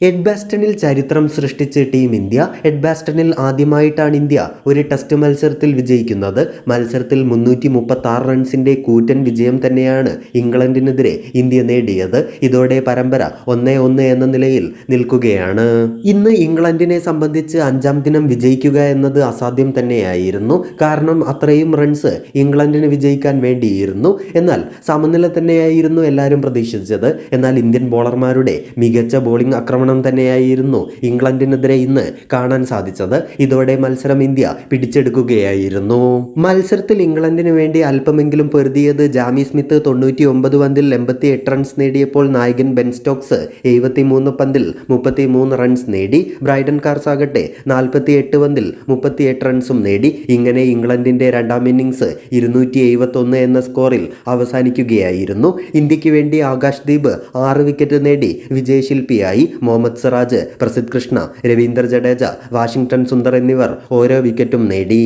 എഡ്ബാസ്റ്റണിൽ ചരിത്രം സൃഷ്ടിച്ച് team India. എഡ്ബാസ്റ്റണിൽ ആദ്യമായിട്ടാണ് ഇന്ത്യ ഒരു ടെസ്റ്റ് മത്സരത്തിൽ വിജയിക്കുന്നത്. മത്സരത്തിൽ മുന്നൂറ്റി മുപ്പത്തി ആറ് കൂറ്റൻ വിജയം തന്നെയാണ് ഇംഗ്ലണ്ടിനെതിരെ ഇന്ത്യ നേടിയത്. ഇതോടെ പരമ്പര ഒന്നേ ഒന്ന് എന്ന നിലയിൽ നിൽക്കുകയാണ്. ഇന്ന് ഇംഗ്ലണ്ടിനെ സംബന്ധിച്ച് അഞ്ചാം ദിനം വിജയിക്കുക എന്നത് അസാധ്യം തന്നെയായിരുന്നു. കാരണം അത്രയും റൺസ് ഇംഗ്ലണ്ടിന് വിജയിക്കാൻ വേണ്ടിയിരുന്നു. എന്നാൽ സമനില തന്നെയായിരുന്നു എല്ലാവരും പ്രതീക്ഷിച്ചത്. എന്നാൽ ഇന്ത്യൻ ബോളർമാരുടെ മികച്ച ബോളിംഗ് ആക്രമണം തന്നെയായിരുന്നു ഇംഗ്ലണ്ടിനെതിരെ ഇന്ന് കാണാൻ സാധിച്ചത്. ഇതോടെ മത്സരം ഇന്ത്യ പിടിച്ചെടുക്കുകയായിരുന്നു. മത്സരത്തിൽ ഇംഗ്ലണ്ടിന് വേണ്ടി അല്പമെങ്കിലും പൊരുതിയത് ജാമി സ്മിത്ത് തൊണ്ണൂറ്റി ഒമ്പത് പന്തിൽ എൺപത്തി എട്ട് റൺസ് നേടിയപ്പോൾ നായകൻ ബെൻ സ്റ്റോക്സ് എഴുപത്തി മൂന്ന് പന്തിൽ മുപ്പത്തി മൂന്ന് റൺസ് നേടി. ബ്രൈഡൻ കാർസ് ആകട്ടെ നാൽപ്പത്തി എട്ട് പന്തിൽ മുപ്പത്തി എട്ട് റൺസും നേടി. ഇങ്ങനെ ഇംഗ്ലണ്ടിന്റെ രണ്ടാം ഇന്നിങ്സ് ഇരുന്നൂറ്റി എഴുപത്തൊന്ന് എന്ന സ്കോറിൽ അവസാനിക്കുകയായിരുന്നു. ഇന്ത്യയ്ക്ക് വേണ്ടി ആകാശ് ദീപ് ആറ് വിക്കറ്റ് നേടി വിജയശില്പിയായി. മുഹമ്മദ് സിറാജ് പ്രസിദ് കൃഷ്ണ രവീന്ദ്ര ജഡേജ വാഷിംഗ്ടൺ സുന്ദർ എന്നിവർ ഓരോ വിക്കറ്റും നേടി.